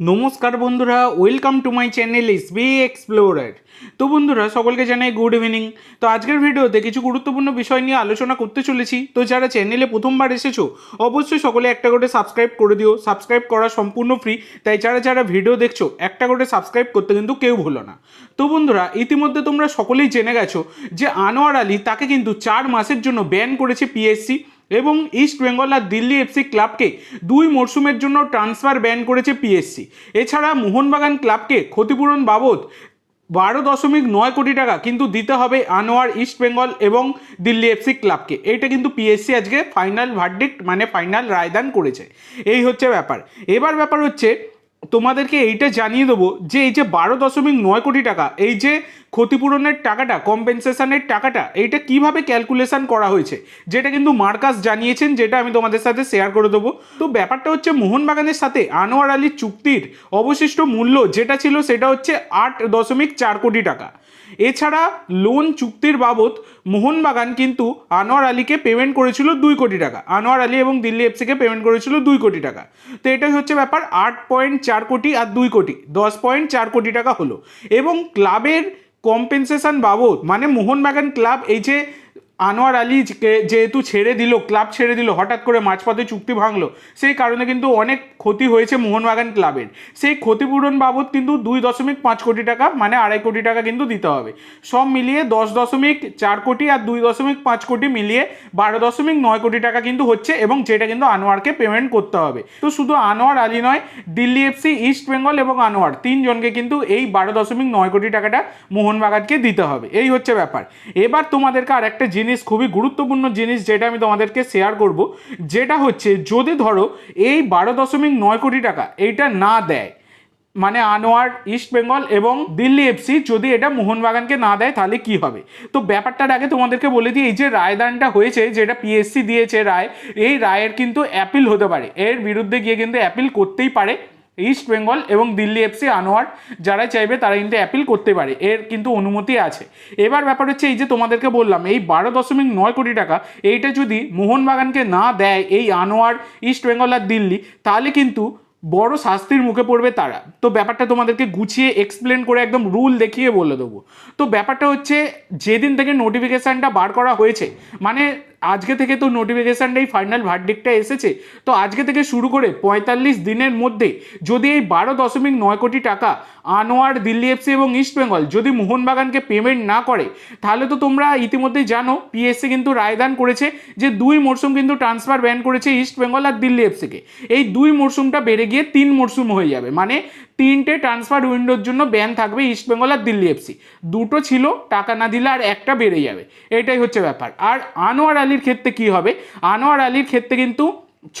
নমস্কার বন্ধুরা welcome to my channel S B explorer তো বন্ধুরা, সকলকে জানাই গুড ইভিনিং তো আজকের ভিডিওতে কিছু গুরুত্বপূর্ণ বিষয় নিয়ে আলোচনা করতে চলেছি। তো যারা চ্যানেলে প্রথমবার এসেছ, অবশ্যই সকলে একটা করে সাবস্ক্রাইব করে দিও। সাবস্ক্রাইব করা সম্পূর্ণ ফ্রি তাই যারা যারা ভিডিও দেখছ, একটা করে সাবস্ক্রাইব করতে কিন্তু কেউ ভুলো না। তো বন্ধুরা, ইতিমধ্যে তোমরা সকলেই জেনে গেছো যে আনোয়ার আলী তাকে কিন্তু চার মাসের জন্য ব্যান করেছে পিএসসি এবং ইস্ট বেঙ্গল আর দিল্লি এফসি ক্লাবকে দুই মরশুমের জন্য ট্রান্সফার ব্যান করেছে পিএসসি এছাড়া মোহনবাগান ক্লাবকে ক্ষতিপূরণ বাবদ বারো দশমিক নয় কোটি টাকা কিন্তু দিতে হবে আনোয়ার ইস্ট বেঙ্গল এবং দিল্লি এফসি ক্লাবকে এইটা কিন্তু পিএসসি আজকে ফাইনাল ভার্ডিক্ট মানে ফাইনাল রায়দান করেছে। এই হচ্ছে ব্যাপার। এবার ব্যাপার হচ্ছে তোমাদেরকে এইটা জানিয়ে দেবো যে এই যে বারো দশমিক নয় কোটি টাকা, এই যে ক্ষতিপূরণের টাকাটা কম্পেনসেশনের টাকাটা, এইটা কীভাবে ক্যালকুলেশন করা হয়েছে, যেটা কিন্তু মার্কাস জানিয়েছেন, যেটা আমি তোমাদের সাথে শেয়ার করে দেবো। তো ব্যাপারটা হচ্ছে মোহনবাগানের সাথে আনোয়ার আলীর চুক্তির অবশিষ্ট মূল্য যেটা ছিল সেটা হচ্ছে আট দশমিক চার কোটি টাকা। এছাড়া লোন চুক্তির বাবদ মোহনবাগান কিন্তু আনোয়ার আলীকে পেমেন্ট করেছিল দুই কোটি টাকা, আনোয়ার আলী এবং দিল্লি এফসিকে পেমেন্ট করেছিল দুই কোটি টাকা। তো এটাই হচ্ছে ব্যাপার, আট পয়েন্ট চার কোটি আর দুই কোটি। দশ পয়েন্ট চার কোটি টাকা হলো। এবং ক্লাবের কম্পেনসেশন বাবদ মানে মোহনবাগান ক্লাব এই যে আনোয়ার আলী যে- যেহেতু ছেড়ে দিল, ক্লাব ছেড়ে দিল, হঠাৎ করে মাঝপথে চুক্তি ভাঙলো, সেই কারণে কিন্তু অনেক ক্ষতি হয়েছে মোহনবাগান ক্লাবের। সেই ক্ষতিপূরণ বাবদ কিন্তু দুই দশমিক পাঁচ কোটি টাকা মানে আড়াই কোটি টাকা কিন্তু দিতে হবে। সব মিলিয়ে দশ দশমিক চার কোটি আর দুই দশমিক পাঁচ কোটি মিলিয়ে বারো দশমিক নয় কোটি টাকা কিন্তু হচ্ছে এবং যেটা কিন্তু আনোয়ারকে পেমেন্ট করতে হবে। তো শুধু আনোয়ার আলী নয়, দিল্লি এফসি ইস্ট বেঙ্গল এবং আনোয়ার তিনজনকে কিন্তু এই বারো দশমিক নয় কোটি টাকাটা মোহনবাগানকে দিতে হবে। এই হচ্ছে ব্যাপার। এবার তোমাদেরকে আর একটা জিনিস, খুবই গুরুত্বপূর্ণ জিনিস যেটা আমি তোমাদেরকে শেয়ার করব, যেটা হচ্ছে যদি ধরো এই বারো দশমিক নয় কোটি টাকা এইটা না দেয় মানে আনোয়ার, ইস্ট বেঙ্গল এবং দিল্লি এফসি যদি এটা মোহনবাগানকে না দেয় তাহলে কি হবে? তো ব্যাপারটার আগে তোমাদেরকে বলে দিই, এই যে রায়দানটা হয়েছে, যেটা পিএসসি দিয়েছে রায়, এই রায়ের কিন্তু অ্যাপিল হতে পারে। এর বিরুদ্ধে গিয়ে কিন্তু অ্যাপিল করতেই পারে। ইস্ট বেঙ্গল এবং দিল্লি এফসি আনোয়ার যারা চাইবে তারা কিন্তু অ্যাপিল করতে পারে। এর কিন্তু অনুমতি আছে। এবার ব্যাপার হচ্ছে এই যে তোমাদেরকে বললাম, এই বারো দশমিক নয় কোটি টাকা, এইটা যদি মোহনবাগানকে না দেয় এই আনোয়ার ইস্ট বেঙ্গল আর দিল্লি তাহলে কিন্তু বড় শাস্তির মুখে পড়বে তারা। তো ব্যাপারটা তোমাদেরকে গুছিয়ে এক্সপ্লেন করে একদম রুল দেখিয়ে বলে দেবো। তো ব্যাপারটা হচ্ছে, যেদিন থেকে নোটিফিকেশানটা বার করা হয়েছে মানে আজকে থেকে তো নোটিফিকেশানটাই ফাইনাল ভার্ডিকটা এসেছে। তো আজকে থেকে শুরু করে পঁয়তাল্লিশ দিনের মধ্যে যদি এই বারো দশমিক নয় কোটি টাকা আনোয়ার, দিল্লি এফসি এবং ইস্টবেঙ্গল যদি মোহনবাগানকে পেমেন্ট না করে, তাহলে তো তোমরা ইতিমধ্যেই জানো পিএসসি কিন্তু রায়দান করেছে যে দুই মরশুম কিন্তু ট্রান্সফার ব্যান করেছে ইস্টবেঙ্গল আর দিল্লি এফসিকে এই দুই মরশুমটা বেড়ে গিয়ে তিন মরশুম হয়ে যাবে। মানে তিনটে ট্রান্সফার উইন্ডোর জন্য ব্যান থাকবে ইস্টবেঙ্গল আর দিল্লি এফসি দুটো ছিল, টাকা না দিলে আর একটা বেড়ে যাবে। এটাই হচ্ছে ব্যাপার। আর আনোয়ার আলীর ক্ষেত্রে কি হবে? আনোয়ার আলীর ক্ষেত্রে কিন্তু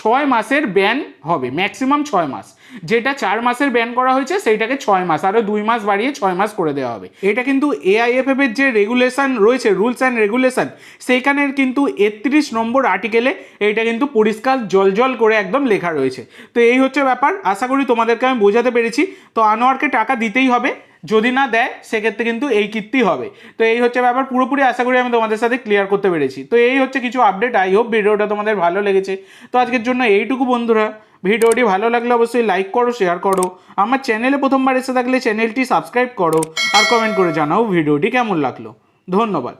ছয় মাসের ব্যান হবে ম্যাক্সিমাম ছয় মাস। যেটা চার মাসের ব্যান করা হয়েছে, সেইটাকে ছয় মাস আরও দুই মাস বাড়িয়ে ছয় মাস করে দেওয়া হবে। এটা কিন্তু এআইএফএফ এর যে রেগুলেশন রয়েছে রুলস অ্যান্ড রেগুলেশন সেইখানের কিন্তু একত্রিশ নম্বর আর্টিকেলে এটা কিন্তু পরিষ্কার জলজল করে একদম লেখা রয়েছে। তো এই হচ্ছে ব্যাপার, আশা করি তোমাদেরকে আমি বোঝাতে পেরেছি। তো আনোয়ারকে টাকা দিতেই হবে যদি না দেয়, সেক্ষেত্রে কিন্তু এই কীর্তি হবে। তো এই হচ্ছে ব্যাপার, পুরোপুরি আশা করি আমি তোমাদের সাথে ক্লিয়ার করতে পেরেছি। তো এই হচ্ছে কিছু আপডেট আই হোপ ভিডিওটা তোমাদের ভালো লেগেছে। তো আজকের জন্য এইটুকু বন্ধুরা। ভিডিওটি ভালো লাগলে অবশ্যই লাইক করো শেয়ার করো। আমার চ্যানেলে প্রথমবার এসে থাকলে চ্যানেলটি সাবস্ক্রাইব করো আর কমেন্ট করে জানাও ভিডিওটি কেমন লাগল। ধন্যবাদ।